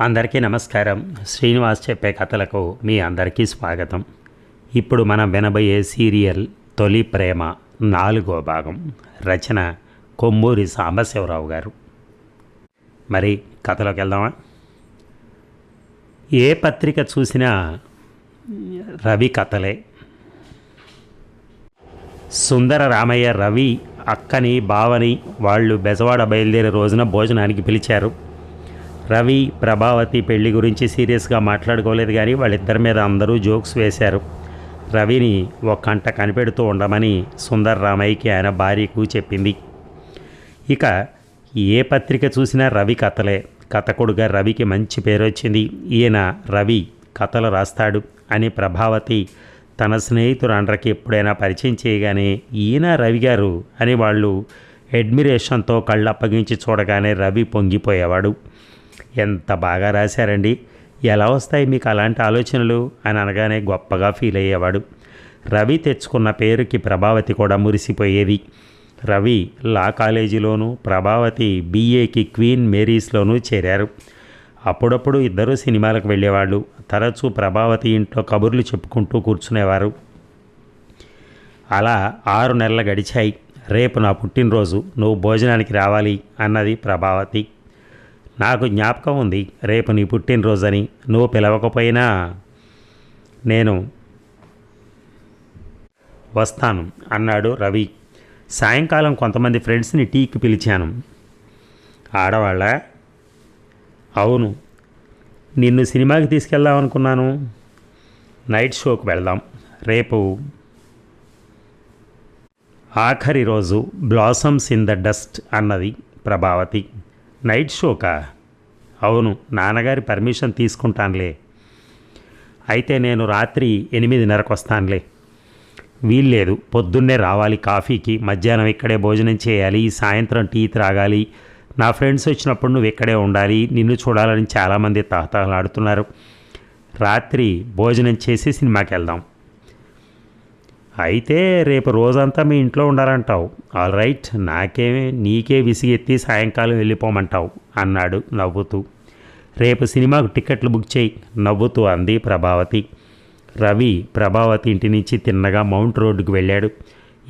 అందరికీ నమస్కారం. శ్రీనివాస్ చెప్పే కథలకు మీ అందరికీ స్వాగతం. ఇప్పుడు మనం వినబోయే సీరియల్ తొలి ప్రేమ నాలుగో భాగం. రచన కొమ్మూరి సాంబశివరావు గారు. మరి కథలోకి వెళ్దామా? ఏ పత్రిక చూసినా రవి కథలే. సుందర రామయ్య రవి అక్కని బావని వాళ్ళు బెజవాడ బయలుదేరే రోజున భోజనానికి పిలిచారు. రవి ప్రభావతి పెళ్ళి గురించి సీరియస్గా మాట్లాడుకోలేదు కానీ వాళ్ళిద్దరి మీద అందరూ జోక్స్ వేశారు. రవిని ఒక కంట కనిపెడుతూ ఉండమని సుందర రామయ్యకి ఆయన భార్యకు చెప్పింది. ఇక ఏ పత్రిక చూసినా రవి కథలే. కథకుడుగా రవికి మంచి పేరు వచ్చింది ఈయన రవి కథలు రాస్తాడు అని ప్రభావతి తన స్నేహితుడు అండ్రకి ఎప్పుడైనా పరిచయం చేయగానే ఈయన రవి గారు అని వాళ్ళు అడ్మిరేషన్తో కళ్ళు అప్పగించి చూడగానే రవి పొంగిపోయేవాడు. ఎంత బాగా రాశారండి? ఎలా వస్తాయి మీకు అలాంటి ఆలోచనలు? అని అనగానే గొప్పగా ఫీల్ అయ్యేవాడు. రవి తెచ్చుకున్న పేరుకి ప్రభావతి కూడా మురిసిపోయేది. రవి లా కాలేజీలోను ప్రభావతి బీఏకి క్వీన్ మేరీస్లోనూ చేరారు. అప్పుడప్పుడు ఇద్దరు సినిమాలకు వెళ్ళేవాళ్ళు. తరచూ ప్రభావతి ఇంట్లో కబుర్లు చెప్పుకుంటూ కూర్చునేవారు. అలా ఆరు నెలలు గడిచాయి. రేపు నా పుట్టినరోజు. నువ్వు భోజనానికి రావాలి అన్నది ప్రభావతి. నాకు జ్ఞాపకం ఉంది. రేపు నీ పుట్టినరోజని. నువ్వు పిలవకపోయినా నేను వస్తాను అన్నాడు రవి. సాయంకాలం కొంతమంది ఫ్రెండ్స్ని టీకి పిలిచాను. ఆడవాళ్ళ? అవును. నిన్ను సినిమాకి తీసుకెళ్దాం అనుకున్నాను. నైట్ షోకి వెళ్దాం. రేపు ఆఖరి రోజు బ్లాసమ్స్ ఇన్ ద డస్ట్ అన్నది ప్రభావతి. నైట్ షోకా? అవును నాన్నగారి పర్మిషన్ తీసుకుంటానులే. అయితే నేను రాత్రి ఎనిమిదిన్నరకు వస్తానులే వీల్లేదు పొద్దున్నే రావాలి కాఫీకి మధ్యాహ్నం ఇక్కడే భోజనం చేయాలి సాయంత్రం టీ త్రాగాలి. నా ఫ్రెండ్స్ వచ్చినప్పుడు నువ్వు ఇక్కడే ఉండాలి నిన్ను చూడాలని చాలామంది తహతహలాడుతున్నారు రాత్రి భోజనం చేసి సినిమాకి వెళ్దాం అయితే రేపు రోజంతా మీ ఇంట్లో ఉండాలంటావు. ఆల్ రైట్ నాకే నీకే విసిగెత్తి సాయంకాలం వెళ్ళిపోమంటావు అన్నాడు నవ్వుతూ. రేపు సినిమాకు టికెట్లు బుక్ చేయి నవ్వుతూ అంది ప్రభావతి. రవి ప్రభావతి ఇంటి నుంచి తిన్నగా మౌంట్ రోడ్డుకు వెళ్ళాడు.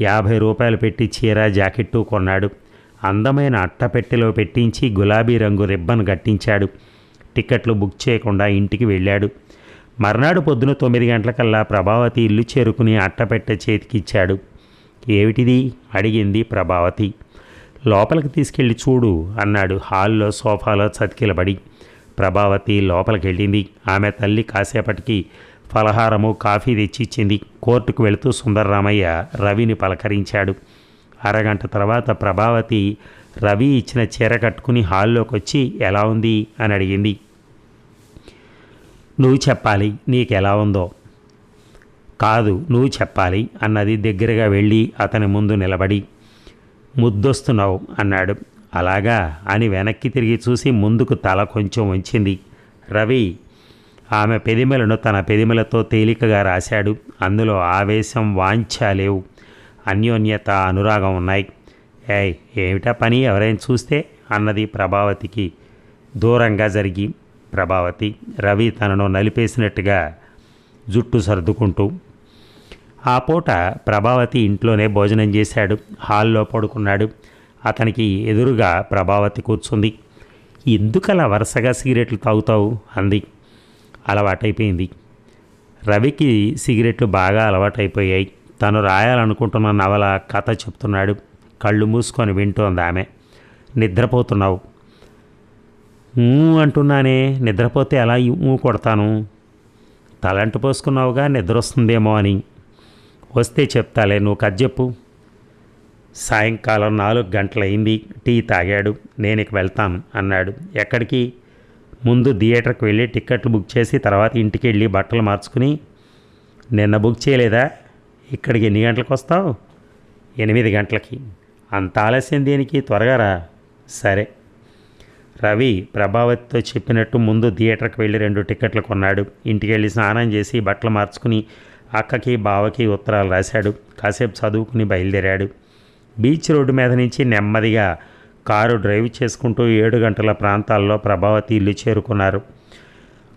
యాభై రూపాయలు పెట్టి చీర జాకెట్టు కొన్నాడు. అందమైన అట్టపెట్టెలో పెట్టించి గులాబీ రంగు రిబ్బన్ కట్టించాడు. టికెట్లు బుక్ చేయకుండా ఇంటికి వెళ్ళాడు. మర్నాడు పొద్దున తొమ్మిది గంటలకల్లా ప్రభావతి ఇల్లు చేరుకుని అట్టపెట్ట చేతికిచ్చాడు. ఏమిటిది? అడిగింది ప్రభావతి. లోపలికి తీసుకెళ్ళి చూడు అన్నాడు హాల్లో సోఫాలో చతికిలబడి. ప్రభావతి లోపలికి వెళ్ళింది ఆమె తల్లి కాసేపటికి ఫలహారము కాఫీ తెచ్చిచ్చింది. కోర్టుకు వెళుతూ సుందరరామయ్య రవిని పలకరించాడు. అరగంట తర్వాత ప్రభావతి రవి ఇచ్చిన చీర కట్టుకుని హాల్లోకి వచ్చి ఎలా ఉంది? అని అడిగింది. నువ్వు చెప్పాలి నీకు ఎలా ఉందో. కాదు నువ్వు చెప్పాలి అన్నది దగ్గరగా వెళ్ళి అతని ముందు నిలబడి ముద్దొస్తున్నావు అన్నాడు. అలాగా అని వెనక్కి తిరిగి చూసి ముందుకు తల కొంచెం ఉంచింది రవి ఆమె పెదిమలను తన పెదిమలతో తేలికగా రాశాడు. అందులో ఆవేశం వాంఛ లేవు. అన్యోన్యత అనురాగం ఉన్నాయి. ఏయ్ ఏమిటా పని? ఎవరైనా చూస్తే? అన్నది ప్రభావతికి దూరంగా జరిగి ప్రభావతి. రవి తనను నలిపేసినట్టుగా జుట్టు సర్దుకుంటూ ఆ పూట ప్రభావతి ఇంట్లోనే భోజనం చేశాడు. హాల్లో పడుకున్నాడు. అతనికి ఎదురుగా ప్రభావతి కూర్చుంది. ఎందుకలా వరుసగా సిగరెట్లు తాగుతావు? అంది. అలవాటైపోయింది. రవికి సిగరెట్లు బాగా అలవాటైపోయాయి. తను రాయాలనుకుంటున్న నవల కథ చెప్తున్నాడు. కళ్ళు మూసుకొని వింటోంది ఆమె. నిద్రపోతున్నావు. అంటున్నానే నిద్రపోతే ఎలా ఊ కొడతాను? తలంటు పోసుకున్నావుగా నిద్ర వస్తుందేమో అని. వస్తే చెప్తాలే నువ్వు కథ చెప్పు. సాయంకాలం నాలుగు గంటలైంది టీ తాగాడు నేను ఇక వెళ్తాను అన్నాడు. ఎక్కడికి? ముందు థియేటర్కి వెళ్ళి టిక్కెట్లు బుక్ చేసి తర్వాత ఇంటికి వెళ్ళి బట్టలు మార్చుకుని నిన్న బుక్ చేయలేదా? ఇక్కడికి ఎన్ని గంటలకు వస్తావు? ఎనిమిది గంటలకి. అంత ఆలస్యం దేనికి? త్వరగా రా. సరే. రవి ప్రభావతితో చెప్పినట్టు ముందు థియేటర్కి వెళ్ళి రెండు టికెట్లు కొన్నాడు. ఇంటికి వెళ్ళి స్నానం చేసి బట్టలు మార్చుకుని అక్కకి బావకి ఉత్తరాలు రాశాడు. కాసేపు చదువుకుని బయలుదేరాడు. బీచ్ రోడ్డు మీద నుంచి నెమ్మదిగా కారు డ్రైవ్ చేసుకుంటూ ఏడు గంటల ప్రాంతాల్లో ప్రభావతి ఇల్లు చేరుకున్నారు.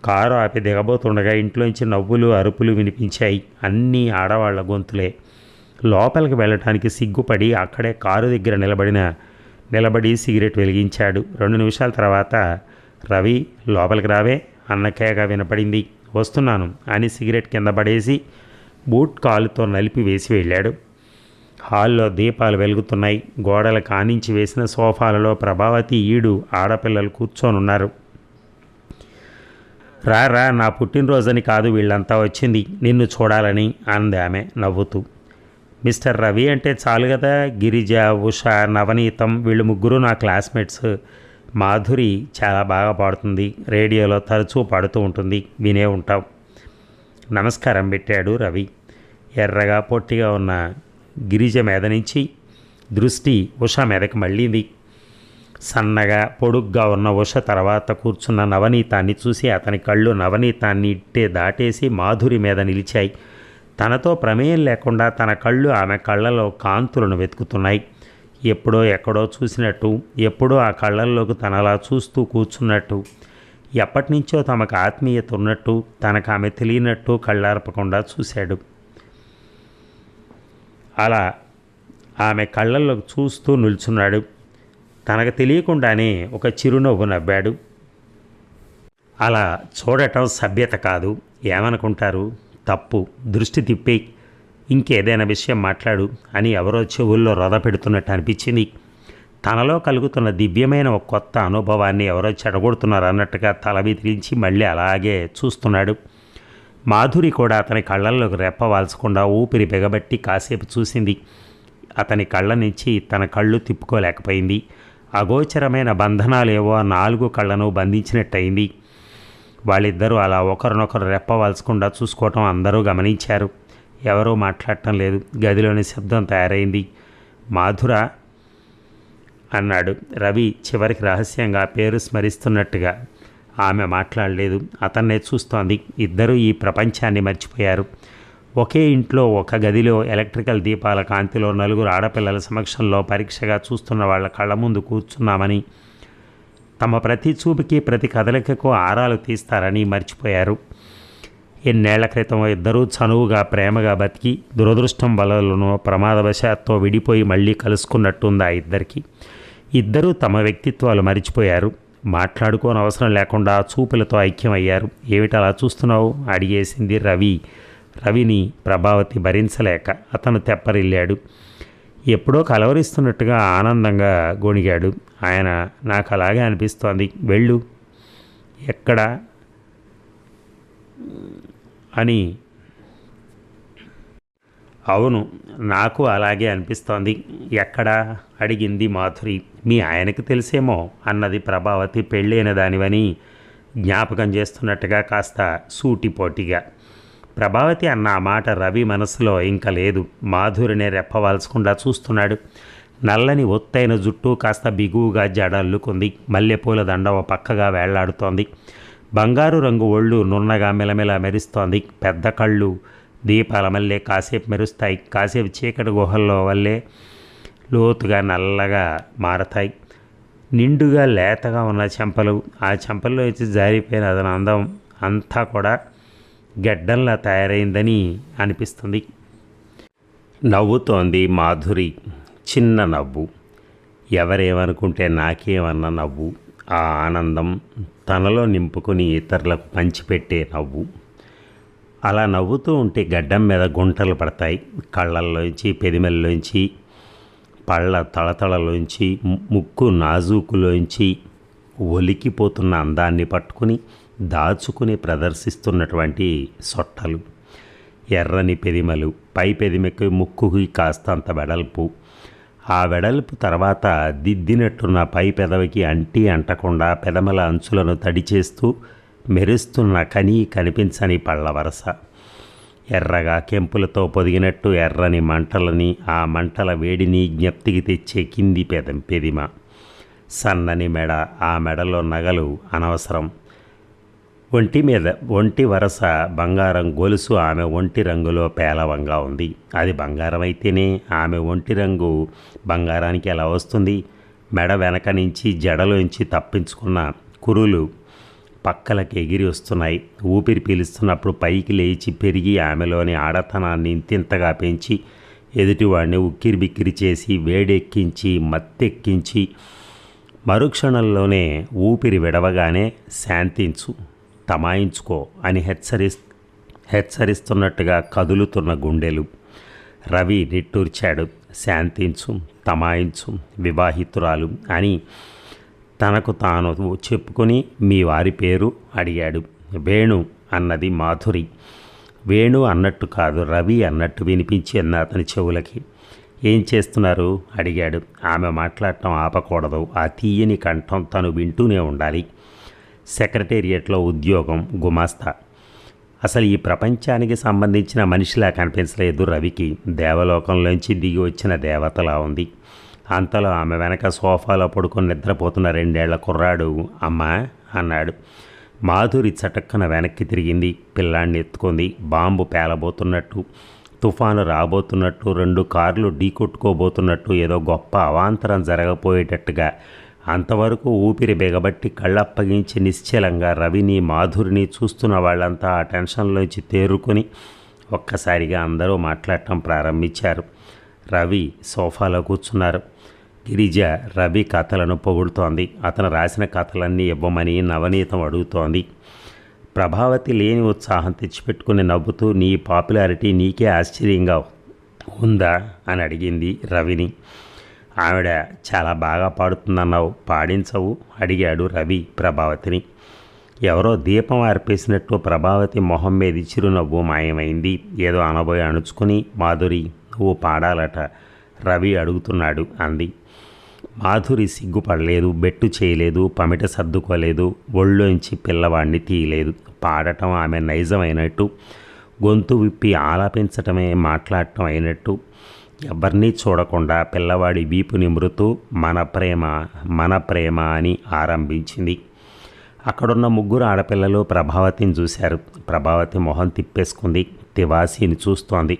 కారు ఆపి దిగబోతుండగా ఇంట్లోంచి నవ్వులు అరుపులు వినిపించాయి. అన్నీ ఆడవాళ్ళ గొంతులే. లోపలికి వెళ్ళటానికి సిగ్గుపడి అక్కడే కారు దగ్గర నిలబడిన నిలబడి సిగరెట్ వెలిగించాడు. రెండు నిమిషాల తర్వాత రవి లోపలికి రావే అన్నకేగా వినపడింది. వస్తున్నాను అని సిగరెట్ కింద పడేసి బూట్ కాలుతో నలిపి వేసి వెళ్ళాడు. హాల్లో దీపాలు వెలుగుతున్నాయి. గోడలు కానించి వేసిన సోఫాలలో ప్రభావతి ఈడు ఆడపిల్లలు కూర్చోనున్నారు. రా రా నా పుట్టినరోజని కాదు వీళ్ళంతా వచ్చింది. నిన్ను చూడాలని అంది ఆమె నవ్వుతూ. మిస్టర్ రవి అంటే చాలు కదా గిరిజ ఉష నవనీతం వీళ్ళు ముగ్గురు నా క్లాస్మేట్స్. మాధురి చాలా బాగా పాడుతుంది రేడియోలో తరచూ పాడుతూ ఉంటుంది వినే ఉంటాం. నమస్కారం పెట్టాడు రవి. ఎర్రగా పొట్టిగా ఉన్న గిరిజ మీద నుంచి దృష్టి ఉష మీదకి మళ్ళీంది. సన్నగా పొడుగ్గా ఉన్న ఉష తర్వాత కూర్చున్న నవనీతాన్ని చూసి అతని కళ్ళు నవనీతాన్ని ఇట్టే దాటేసి మాధురి మీద నిలిచాయి. తనతో ప్రమేయం లేకుండా తన కళ్ళు ఆమె కళ్ళలో కాంతులను వెతుకుతున్నాయి. ఎప్పుడో ఎక్కడో చూసినట్టు ఎప్పుడో ఆ కళ్ళల్లోకి తనలా చూస్తూ కూర్చున్నట్టు ఎప్పటినుంచో తమకు ఆత్మీయత ఉన్నట్టు తనకు ఆమె తెలియనట్టు కళ్ళార్పకుండా చూశాడు. అలా ఆమె కళ్ళల్లోకి చూస్తూ నిల్చున్నాడు. తనకు తెలియకుండానే ఒక చిరునవ్వు నవ్వాడు. అలా చూడటం సభ్యత కాదు. ఏమనుకుంటారు? తప్పు దృష్టి తిప్పి ఇంకేదైనా విషయం మాట్లాడు అని ఎవరో చెవుల్లో రొద పెడుతున్నట్టు అనిపించింది. తనలో కలుగుతున్న దివ్యమైన ఒక కొత్త అనుభవాన్ని ఎవరో చెడగొడుతున్నారు అన్నట్టుగా తల విదిరించి మళ్ళీ అలాగే చూస్తున్నాడు. మాధురి కూడా అతని కళ్ళల్లోకి రెప్పవాల్చకుండా ఊపిరి బిగబట్టి కాసేపు చూసింది. అతని కళ్ళ నుంచి తన కళ్ళు తిప్పుకోలేకపోయింది. అగోచరమైన బంధనాలేవో నాలుగు కళ్ళను బంధించినట్టయింది. వాళ్ళిద్దరూ అలా ఒకరినొకరు రెప్పవలసకుండా చూసుకోవటం అందరూ గమనించారు. ఎవరూ మాట్లాడటం లేదు. గదిలోని శబ్దం తయారైంది. మాధుర అన్నాడు. రవి చివరికి రహస్యంగా పేరు స్మరిస్తున్నట్టుగా. ఆమె మాట్లాడలేదు. అతన్నే చూస్తోంది. ఇద్దరూ ఈ ప్రపంచాన్ని మర్చిపోయారు. ఒకే ఇంట్లో ఒక గదిలో ఎలక్ట్రికల్ దీపాల కాంతిలో నలుగురు ఆడపిల్లల సమక్షంలో పరీక్షగా చూస్తున్న వాళ్ళ కళ్ళ ముందు కూర్చున్నామని తమ ప్రతి చూపుకి ప్రతి కదలికకు ఆరాలు తీస్తారని మర్చిపోయారు. ఎన్నేళ్ళ క్రితం ఇద్దరూ చనువుగా ప్రేమగా బతికి దురదృష్టం వలనో ప్రమాదవశాత్తో విడిపోయి మళ్ళీ కలుసుకున్నట్టుంది ఆ ఇద్దరికి. ఇద్దరూ తమ వ్యక్తిత్వాలు మరిచిపోయారు. మాట్లాడుకోని అవసరం లేకుండా చూపులతో ఐక్యమయ్యారు. ఏమిటి అలా చూస్తున్నావు? అడిగేసింది రవి. రవిని ప్రభావతి భరించలేక అతను తెప్పరిల్లాడు. ఎప్పుడో కలవరిస్తున్నట్టుగా ఆనందంగా గొణిగాడు. ఆయన నాకు అలాగే అనిపిస్తోంది. వెళ్ళు. ఎక్కడ? అని. అవును నాకు అలాగే అనిపిస్తోంది. ఎక్కడా? అడిగింది మాధురి. మీ ఆయనకి తెలిసేమో అన్నది ప్రభావతి పెళ్ళైన దానివని జ్ఞాపకం చేస్తున్నట్టుగా కాస్త సూటిపోటిగా. ప్రభావతి అన్న ఆ మాట రవి మనసులో ఇంకా లేదు. మాధురినే రెప్పవాల్చకుండా చూస్తున్నాడు. నల్లని ఒత్తైన జుట్టు కాస్త బిగువుగా జడల్లుకుంది. మల్లెపూల దండవ పక్కగా వేళ్ళాడుతోంది. బంగారు రంగు ఒళ్ళు నున్నగా మెలమెల మెరుస్తోంది. పెద్ద కళ్ళు దీపాల మల్లే కాసేపు మెరుస్తాయి. కాసేపు చీకటి గుహల్లో వల్లే లోతుగా నల్లగా మారతాయి. నిండుగా లేతగా ఉన్న చెంపలు. ఆ చెంపల్లో వచ్చి జారిపోయిన అతని అందం అంతా కూడా గెడ్డంలా తయారైందని అనిపిస్తుంది. నవ్వుతోంది మాధురి. చిన్న నవ్వు. ఎవరేమనుకుంటే నాకేమన్న నవ్వు. ఆ ఆనందం తనలో నింపుకుని ఇతరులకు పంచిపెట్టే నవ్వు. అలా నవ్వుతూ ఉంటే గడ్డం మీద గుంటలు పడతాయి. కళ్ళల్లోంచి పెదిమెల్లోంచి పళ్ళ తళతళలోంచి ముక్కు నాజూకులోంచి ఒలికిపోతున్న అందాన్ని పట్టుకుని దాచుకుని ప్రదర్శిస్తున్నటువంటి సొట్టలు. ఎర్రని పెదిమలు పై పెదిమకి ముక్కుకి కాస్తంత వెడల్పు. ఆ వెడల్పు తర్వాత దిద్దినట్టున్న పై పెదవికి అంటి అంటకుండా పెదమల అంచులను తడిచేస్తూ మెరుస్తున్న కనీ కనిపించని పళ్ళ వరస. ఎర్రగా కెంపులతో పొదిగినట్టు ఎర్రని మంటలని ఆ మంటల వేడిని జ్ఞప్తికి తెచ్చే కింది పెదం పెదిమ. సన్నని మెడ ఆ మెడలో నగలు అనవసరం. ఒంటి మీద ఒంటి వరస బంగారం గొలుసు ఆమె ఒంటి రంగులో పేలవంగా ఉంది. అది బంగారం అయితేనే ఆమె ఒంటి రంగు బంగారానికి ఎలా వస్తుంది? మెడ వెనక నుంచి జడలోంచి తప్పించుకున్న కురులు పక్కలకి ఎగిరి వస్తున్నాయి. ఊపిరి పీలుస్తున్నప్పుడు పైకి లేచి పెరిగి ఆమెలోని ఆడతనాన్ని ఇంతింతగా పెంచి ఎదుటివాడిని ఉక్కిరి బిక్కిరి చేసి వేడెక్కించి మత్తెక్కించి మరుక్షణంలోనే ఊపిరి విడవగానే శాంతించు. తమాయించుకో అని హెచ్చరి హెచ్చరిస్తున్నట్టుగా కదులుతున్న గుండెలు. రవి నిట్టూర్చాడు. శాంతించు తమాయించు వివాహితురాలు అని తనకు తాను చెప్పుకొని మీ వారి పేరు అడిగాడు. వేణు అన్నది మాధురి. వేణు అన్నట్టు కాదు రవి అన్నట్టు వినిపించింది అతని చెవులకి. ఏం చేస్తున్నారు? అడిగాడు. ఆమె మాట్లాడటం ఆపకూడదు. ఆ తీయని కంఠం తను వింటూనే ఉండాలి. సెక్రటేరియట్లో ఉద్యోగం గుమాస్తా. అసలు ఈ ప్రపంచానికి సంబంధించిన మనిషిలా కనిపించలేదు రవికి. దేవలోకంలోంచి దిగి వచ్చిన దేవతలా ఉంది. అంతలో ఆమె వెనక సోఫాలో పడుకొని నిద్రపోతున్న రెండేళ్ళ కుర్రాడు అమ్మా అన్నాడు. మాధురి చటక్కన వెనక్కి తిరిగింది. పిల్లాన్ని ఎత్తుకుంది. బాంబు పేలబోతున్నట్టు తుఫాను రాబోతున్నట్టు రెండు కార్లు ఢీకొట్టుకోబోతున్నట్టు ఏదో గొప్ప అవాంతరం జరగబోయేటట్టుగా అంతవరకు ఊపిరి బిగబట్టి కళ్ళప్పగించి నిశ్చలంగా రవిని మాధురిని చూస్తున్న వాళ్ళంతా ఆ టెన్షన్లోంచి తేరుకొని ఒక్కసారిగా అందరూ మాట్లాడటం ప్రారంభించారు. రవి సోఫాలో కూర్చున్నారు. గిరిజ రవి కథలను పొగుడుతోంది. అతను రాసిన కథలన్నీ ఇవ్వమని నవనీతం అడుగుతోంది. ప్రభావతి లేని ఉత్సాహం తెచ్చిపెట్టుకుని నవ్వుతూ నీ పాపులారిటీ నీకే ఆశ్చర్యంగా ఉందా? అని అడిగింది రవిని. ఆవిడ చాలా బాగా పాడుతుందన్నావు పాడించవు అడిగాడు రవి ప్రభావతిని. ఎవరో దీపం ఆర్పేసినట్టు ప్రభావతి మొహం మీద చిరునవ్వు మాయమైంది. ఏదో అనబోయి అణుచుకుని మాధురి నువ్వు పాడాలట రవి అడుగుతున్నాడు అంది. మాధురి సిగ్గుపడలేదు బెట్టు చేయలేదు పమిట సర్దుకోలేదు ఒళ్ళోంచి పిల్లవాడిని తీయలేదు. పాడటం ఆమె నైజమైనట్టు గొంతు విప్పి ఆలాపించటమే మాట్లాడటం అయినట్టు. ఎవరినీ చూడకుండా పిల్లవాడి వీపు నిమురుతూ మన ప్రేమ మన ప్రేమ అని ఆరంభించింది. అక్కడున్న ముగ్గురు ఆడపిల్లలు ప్రభావతిని చూశారు. ప్రభావతి మొహం తిప్పేసుకుంది. తివాసీని చూస్తోంది.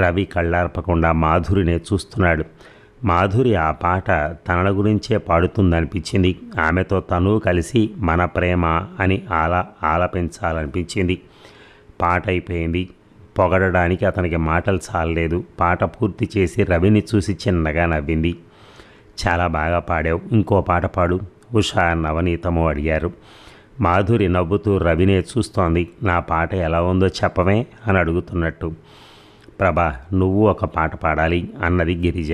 రవి కళ్ళార్పకుండా మాధురినే చూస్తున్నాడు. మాధురి ఆ పాట తన గురించే పాడుతుందనిపించింది. ఆమెతో తను కలిసి మన ప్రేమ అని ఆలా ఆలపించాలనిపించింది. పాట అయిపోయింది పొగడడానికి అతనికి మాటలు చాలలేదు పాట పూర్తి చేసి రవిని చూసి చిన్నగా నవ్వింది. చాలా బాగా పాడావు. ఇంకో పాట పాడు. ఉషా నవనీతము అడిగారు. మాధురి నవ్వుతూ రవినే చూస్తోంది. నా పాట ఎలా ఉందో చెప్పమే అని అడుగుతున్నట్టు. ప్రభా నువ్వు ఒక పాట పాడాలి అన్నది గిరిజ.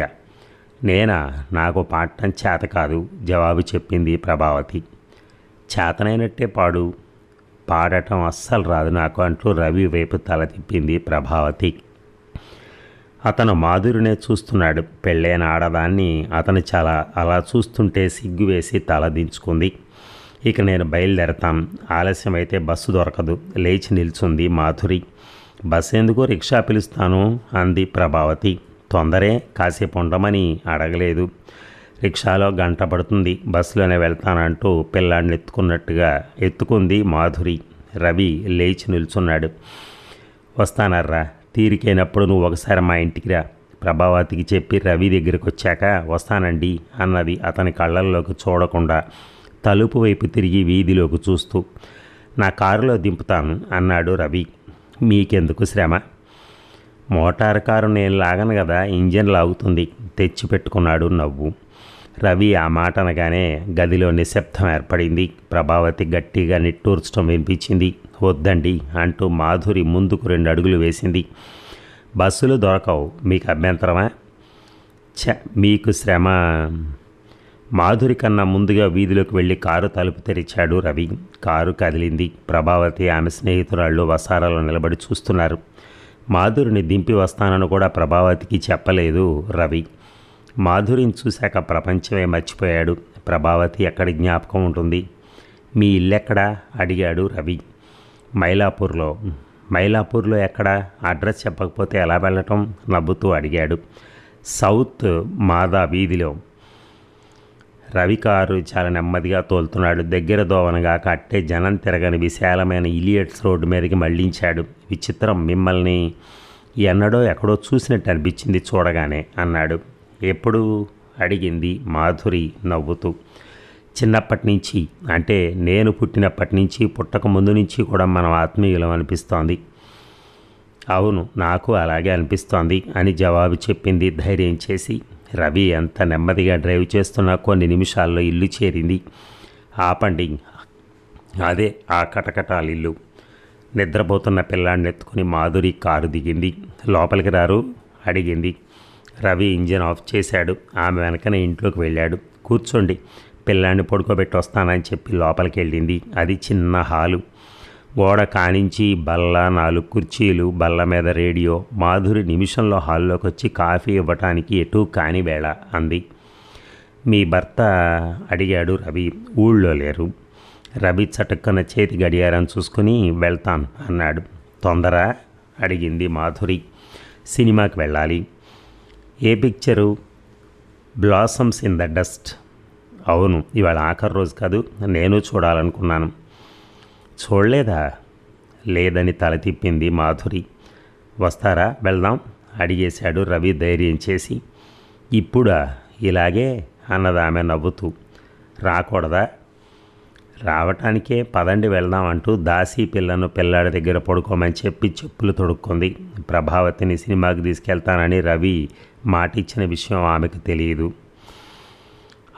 నేనా? నాకు పాడటం చేత కాదు జవాబు చెప్పింది ప్రభావతి. చేతనైనట్టే పాడు. పాడటం అస్సలు రాదు. నాకు అంటూ రవి వైపు తల తిప్పింది ప్రభావతి. అతను మాధురినే చూస్తున్నాడు. పెళ్ళైన ఆడదాన్ని అతను చాలా అలా చూస్తుంటే సిగ్గు వేసి తల దించుకుంది. ఇక నేను బయలుదేరతాం. ఆలస్యం అయితే బస్సు దొరకదు. లేచి నిల్చుంది మాధురి. బస్సు ఎందుకు రిక్షా పిలుస్తాను అంది ప్రభావతి. తొందరే కాసేపు ఉండమని అడగలేదు. రిక్షాలో గంట పడుతుంది. బస్సులోనే వెళ్తానంటూ పిల్లాడిని ఎత్తుకున్నట్టుగా ఎత్తుకుంది మాధురి. రవి లేచి నిల్చున్నాడు. వస్తానర్రా తీరికైనప్పుడు నువ్వు ఒకసారి మా ఇంటికి రా. ప్రభావతికి చెప్పి రవి దగ్గరికి వచ్చాక వస్తానండి అన్నది అతని కళ్ళల్లోకి చూడకుండా తలుపు వైపు తిరిగి వీధిలోకి చూస్తూ. నా కారులో దింపుతాను అన్నాడు రవి. మీకెందుకు శ్రమ? మోటార్ కారు నేను లాగను కదా ఇంజన్ లాగుతుంది. తెచ్చిపెట్టుకున్నాడు నవ్వు. రవి ఆ మాట అనగానే గదిలో నిశ్శబ్దం ఏర్పడింది. ప్రభావతి గట్టిగా నిట్టూర్చడం వినిపించింది. వద్దండి అంటూ మాధురి ముందుకు రెండు అడుగులు వేసింది. బస్సులు దొరకవు. మీకు అభ్యంతరమా? ఛ మీకు శ్రమ. మాధురి కన్నా ముందుగా వీధిలోకి వెళ్ళి కారు తలుపు తెరిచాడు రవి. కారు కదిలింది. ప్రభావతి ఆమె స్నేహితురాళ్ళు వసారాలో నిలబడి చూస్తున్నారు. మాధురిని దింపి వస్తానని కూడా ప్రభావతికి చెప్పలేదు రవి. మాధురిని చూశాక ప్రపంచమే మర్చిపోయాడు. ప్రభావతి ఎక్కడ జ్ఞాపకం ఉంటుంది. మీ ఇల్లెక్కడా? అడిగాడు రవి. మైలాపూర్లో. మైలాపూర్లో ఎక్కడ? అడ్రస్ చెప్పకపోతే ఎలా వెళ్ళటం? నవ్వుతూ అడిగాడు. సౌత్ మాదా వీధిలో. రవి కారు చాలా నెమ్మదిగా తోలుతున్నాడు. దగ్గర దోవనగా కట్టే జనం తిరగని విశాలమైన ఇలియట్స్ రోడ్డు మీదకి మళ్ళించాడు. విచిత్రం మిమ్మల్ని ఎన్నడో ఎక్కడో చూసినట్టు అనిపించింది చూడగానే అన్నాడు. ఎప్పుడు అడిగింది మాధురి నవ్వుతూ. చిన్నప్పటి నుంచి అంటే నేను పుట్టినప్పటి నుంచి పుట్టక ముందు నుంచి కూడా మనం ఆత్మీయులం అనిపిస్తోంది. అవును నాకు అలాగే అనిపిస్తోంది అని జవాబు చెప్పింది ధైర్యం చేసి. రవి ఎంత నెమ్మదిగా డ్రైవ్ చేస్తున్నా కొన్ని నిమిషాల్లో ఇల్లు చేరింది. ఆపండి. అదే ఆ కటకటాల ఇల్లు నిద్రపోతున్న పిల్లాడిని ఎత్తుకుని మాధురి కారు దిగింది. లోపలికి రారు అడిగింది. రవి ఇంజిన్ ఆఫ్ చేశాడు. ఆమె వెనకనే ఇంట్లోకి వెళ్ళాడు. కూర్చోండి. పిల్లాన్ని పడుకోబెట్టి వస్తానని చెప్పి లోపలికి వెళ్ళింది. అది చిన్న హాలు. గోడ కానించి బల్ల నాలుగు కుర్చీలు బల్ల మీద రేడియో. మాధురి నిమిషంలో హాల్లోకి వచ్చి కాఫీ ఇవ్వటానికి ఎటు కాని వేళ అంది. మీ భర్త అడిగాడు రవి. ఊళ్ళో లేరు. రవి చటుక్కన చేతి గడియారం చూసుకుని వెళ్తాను అన్నాడు. తొందర అడిగింది మాధురి. సినిమాకి వెళ్ళాలి. ఏ picture? Blossoms in the dust. అవును ఇవాళ ఆఖరి రోజు కాదు నేను చూడాలనుకున్నాను. చూడలేదా? లేదని తల తిప్పింది మాధురి. వస్తారా? వెళ్దాం అడిగేశాడు రవి ధైర్యం చేసి. ఇప్పుడా? ఇలాగే అన్నది ఆమె నవ్వుతూ. రాకూడదా? రావటానికే పదండి వెళ్దాం అంటూ దాసి పిల్లను పిల్లాడి దగ్గర పడుకోమని చెప్పి చెప్పులు తొడుక్కుంది. ప్రభావతిని సినిమాకి తీసుకెళ్తానని రవి మాటిచ్చిన విషయం ఆమెకు తెలియదు.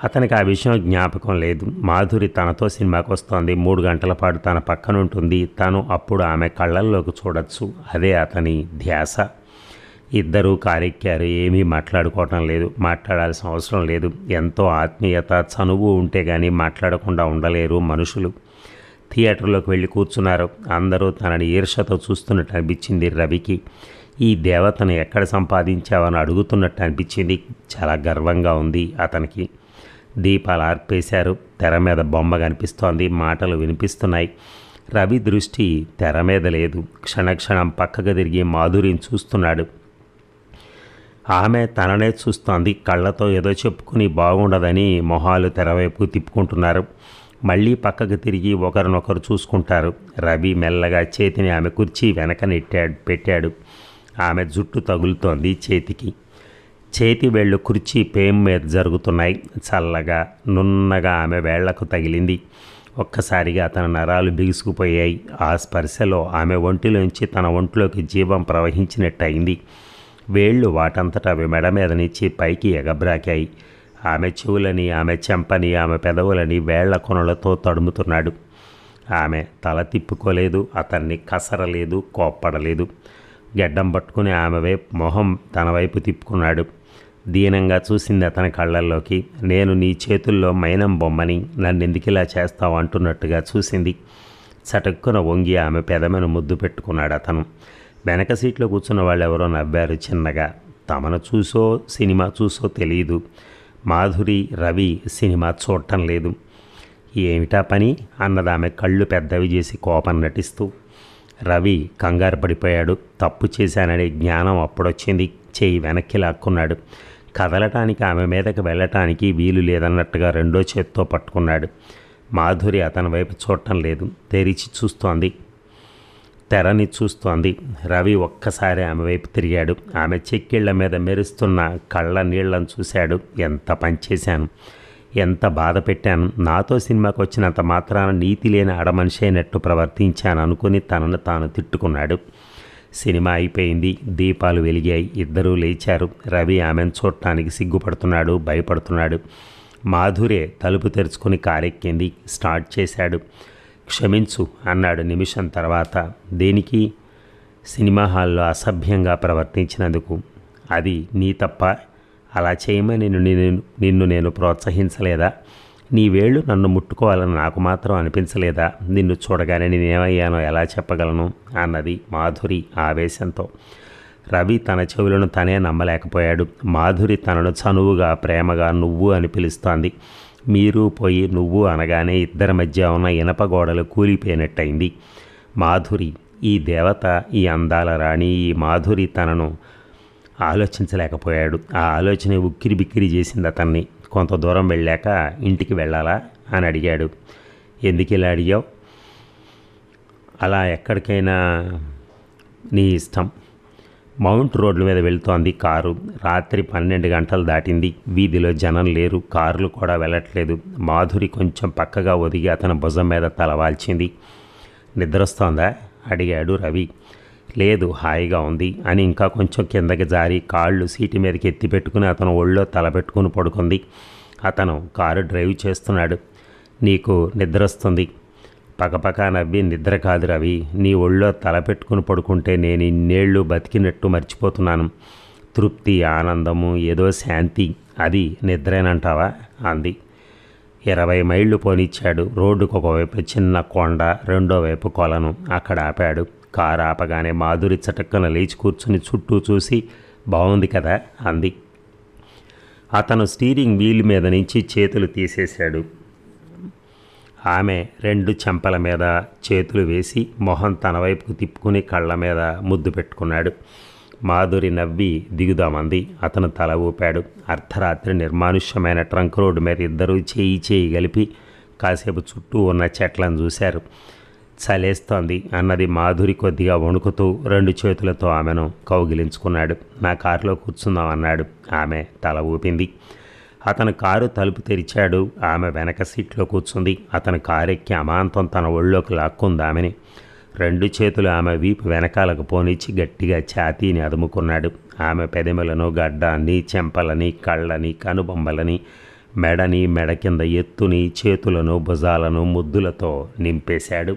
అతనికి ఆ విషయం జ్ఞాపకం లేదు. మాధురి తనతో సినిమాకి వస్తోంది. మూడు గంటల పాటు తన పక్కన ఉంటుంది తను అప్పుడు ఆమె కళ్ళల్లోకి చూడొచ్చు. అదే అతని ధ్యాస. ఇద్దరూ కారెక్కారు. ఏమీ మాట్లాడుకోవటం లేదు. మాట్లాడాల్సిన అవసరం లేదు. ఎంతో ఆత్మీయత చనువు ఉంటే కానీ మాట్లాడకుండా ఉండలేరు మనుషులు. థియేటర్లోకి వెళ్ళి కూర్చున్నారు. అందరూ తనని ఈర్షతో చూస్తున్నట్టు అనిపించింది రవికి. ఈ దేవతను ఎక్కడ సంపాదించావని అడుగుతున్నట్టు అనిపించింది. చాలా గర్వంగా ఉంది అతనికి. దీపాలు ఆర్పేశారు. తెర మీద బొమ్మ కనిపిస్తోంది. మాటలు వినిపిస్తున్నాయి. రవి దృష్టి తెర మీద లేదు. క్షణక్షణం పక్కకు తిరిగి మాధురిని చూస్తున్నాడు. ఆమె తననే చూస్తోంది. కళ్ళతో ఏదో చెప్పుకుని బాగుండదని మొహాలు తెరవైపు తిప్పుకుంటున్నారు. మళ్ళీ పక్కకు తిరిగి ఒకరినొకరు చూసుకుంటారు. రవి మెల్లగా చేతిని ఆమె కుర్చీ వెనక నెట్టాడు పెట్టాడు. ఆమె జుట్టు తగులుతోంది చేతికి. చేతి వేళ్ళు కుర్చీ పేం మీద జరుగుతున్నాయి. చల్లగా నున్నగా ఆమె వేళ్ళకు తగిలింది. ఒక్కసారిగా తన నరాలు బిగుసుకుపోయాయి. ఆ స్పర్శలో ఆమె ఒంటిలోంచి తన ఒంట్లోకి జీవం ప్రవహించినట్టు అయింది వేళ్ళు వాటంతట అవి మెడ మీద నుంచి పైకి ఎగబ్రాకాయి. ఆమె చెవులని ఆమె చెంపని ఆమె పెదవులని వేళ్ళ కొనలతో తడుముతున్నాడు. ఆమె తల తిప్పుకోలేదు అతన్ని కసరలేదు కోప్పడలేదు. గెడ్డం పట్టుకుని ఆమె వైపు మొహం తన వైపు తిప్పుకున్నాడు. దీనంగా చూసింది అతని కళ్ళల్లోకి. నేను నీ చేతుల్లో మైనం బొమ్మని నన్ను ఎందుకు ఇలా చేస్తావు అంటున్నట్టుగా చూసింది. చటుక్కున వంగి ఆమె పెదమెను ముద్దు పెట్టుకున్నాడు అతను. వెనక సీట్లో కూర్చున్న వాళ్ళు ఎవరో నవ్వారు చిన్నగా. తమను చూసో సినిమా చూసో తెలియదు మాధురి రవి సినిమా చూడటం లేదు. ఏమిటా పని? అన్నది ఆమె కళ్ళు పెద్దవి చేసి కోపం నటిస్తూ. రవి కంగారు పడిపోయాడు. తప్పు చేశాననే జ్ఞానం అప్పుడొచ్చింది. చేయి వెనక్కి లాక్కున్నాడు. కదలటానికి ఆమె మీదకి వెళ్ళటానికి వీలు లేదన్నట్టుగా రెండో చేత్తో పట్టుకున్నాడు. మాధురి అతని వైపు చూడటం లేదు. తెరిచి చూస్తోంది. తెరని చూస్తోంది. రవి ఒక్కసారి ఆమె వైపు తిరిగాడు. ఆమె చెక్కిళ్ళ మీద మెరుస్తున్న కళ్ళ నీళ్ళను చూశాడు. ఎంత పనిచేశాను ఎంత బాధ పెట్టాను. నాతో సినిమాకి వచ్చినంత మాత్రాన నీతి లేని అడమనిషి అయినట్టు ప్రవర్తించాను అనుకుని తనను తాను తిట్టుకున్నాడు. సినిమా అయిపోయింది. దీపాలు వెలిగాయి. ఇద్దరూ లేచారు. రవి ఆమెను చూడటానికి సిగ్గుపడుతున్నాడు భయపడుతున్నాడు. మాధురే తలుపు తెరుచుకుని కారెక్కింది. స్టార్ట్ చేశాడు. క్షమించు అన్నాడు నిమిషం తర్వాత. దేనికి? సినిమా హాల్లో అసభ్యంగా ప్రవర్తించినందుకు. అది నీ తప్ప అలా చేయమని నిన్ను నేను నిన్ను నేను ప్రోత్సహించలేదా? నీ వేళ్ళు నన్ను ముట్టుకోవాలని నాకు మాత్రం అనిపించలేదా? నిన్ను చూడగానే నేనేమయ్యానో ఎలా చెప్పగలను? అన్నది మాధురి ఆవేశంతో. రవి తన చెవులను తనే నమ్మలేకపోయాడు. మాధురి తనను చనువుగా ప్రేమగా నువ్వు అని పిలుస్తోంది. మీరు పోయి నువ్వు అనగానే ఇద్దరి మధ్య ఉన్న ఇనప గోడలు కూలిపోయినట్టయింది. మాధురి ఈ దేవత ఈ అందాల రాణి ఈ మాధురి తనను ఆలోచించలేకపోయాడు. ఆ ఆలోచన ఉక్కిరి బిక్కిరి చేసింది అతన్ని. కొంత దూరం వెళ్ళాక ఇంటికి వెళ్ళాలా అని అడిగాడు. ఎందుకు ఇలా అడిగావు? అలా ఎక్కడికైనా నీ ఇష్టం. మౌంట్ రోడ్ల మీద వెళ్తోంది కారు. రాత్రి పన్నెండు గంటలు దాటింది. వీధిలో జనం లేరు. కార్లు కూడా వెళ్ళట్లేదు. మాధురి కొంచెం పక్కగా ఒదిగి అతని భుజం మీద తలవాల్చింది నిద్రొస్తోందా? అడిగాడు రవి. లేదు హాయిగా ఉంది అని ఇంకా కొంచెం కిందకి జారి కాళ్ళు సీటు మీదకి ఎత్తి పెట్టుకుని అతను ఒళ్ళో తల పెట్టుకుని పడుకుంది. అతను కారు డ్రైవ్ చేస్తున్నాడు. నీకు నిద్రొస్తుంది పకపక నవ్వి నిద్ర కాదు రవి. నీ ఒళ్ళో తల పెట్టుకుని పడుకుంటే నేను ఇన్నేళ్ళు బతికినట్టు మర్చిపోతున్నాను. తృప్తి ఆనందము ఏదో శాంతి. అది నిద్రేనంటావా? అంది. ఇరవై మైళ్ళు పోనిచ్చాడు. రోడ్డుకు ఒకవైపు చిన్న కొండ రెండో వైపు కొలను అక్కడ ఆపాడు. కారు ఆపగానే మాధురి చటక్కన లేచి కూర్చుని చుట్టూ చూసి బాగుంది కదా అంది. అతను స్టీరింగ్ వీల్ మీద నుంచి చేతులు తీసేశాడు. ఆమె రెండు చెంపల మీద చేతులు వేసి మొహం తన వైపుకు తిప్పుకుని కళ్ళ మీద ముద్దు పెట్టుకున్నాడు. మాధురి నవ్వి దిగుదామంది. అతను తల ఊపాడు. అర్ధరాత్రి నిర్మానుష్యమైన ట్రంక్ రోడ్డు మీద ఇద్దరూ చేయి చేయి కలిపి కాసేపు చుట్టూ ఉన్న చెట్లను చూశారు. చలేస్తోంది అన్నది మాధురి కొద్దిగా వణుకుతూ రెండు చేతులతో ఆమెను కౌగిలించుకున్నాడు. నా కారులో కూర్చుందాం అన్నాడు. ఆమె తల ఊపింది. అతను కారు తలుపు తెరిచాడు. ఆమె వెనక సీట్లో కూర్చుంది. అతను కారు ఎక్కి అమాంతం తన ఒళ్ళోకి లాక్కుంది ఆమెని. రెండు చేతులు ఆమె వీపు వెనకాలకు పోనిచ్చి గట్టిగా ఛాతీని అదుముకున్నాడు. ఆమె పెదెమలను గడ్డాన్ని చెంపలని కళ్ళని కనుబొమ్మలని మెడని మెడ కింద ఎత్తుని చేతులను భుజాలను ముద్దులతో నింపేశాడు.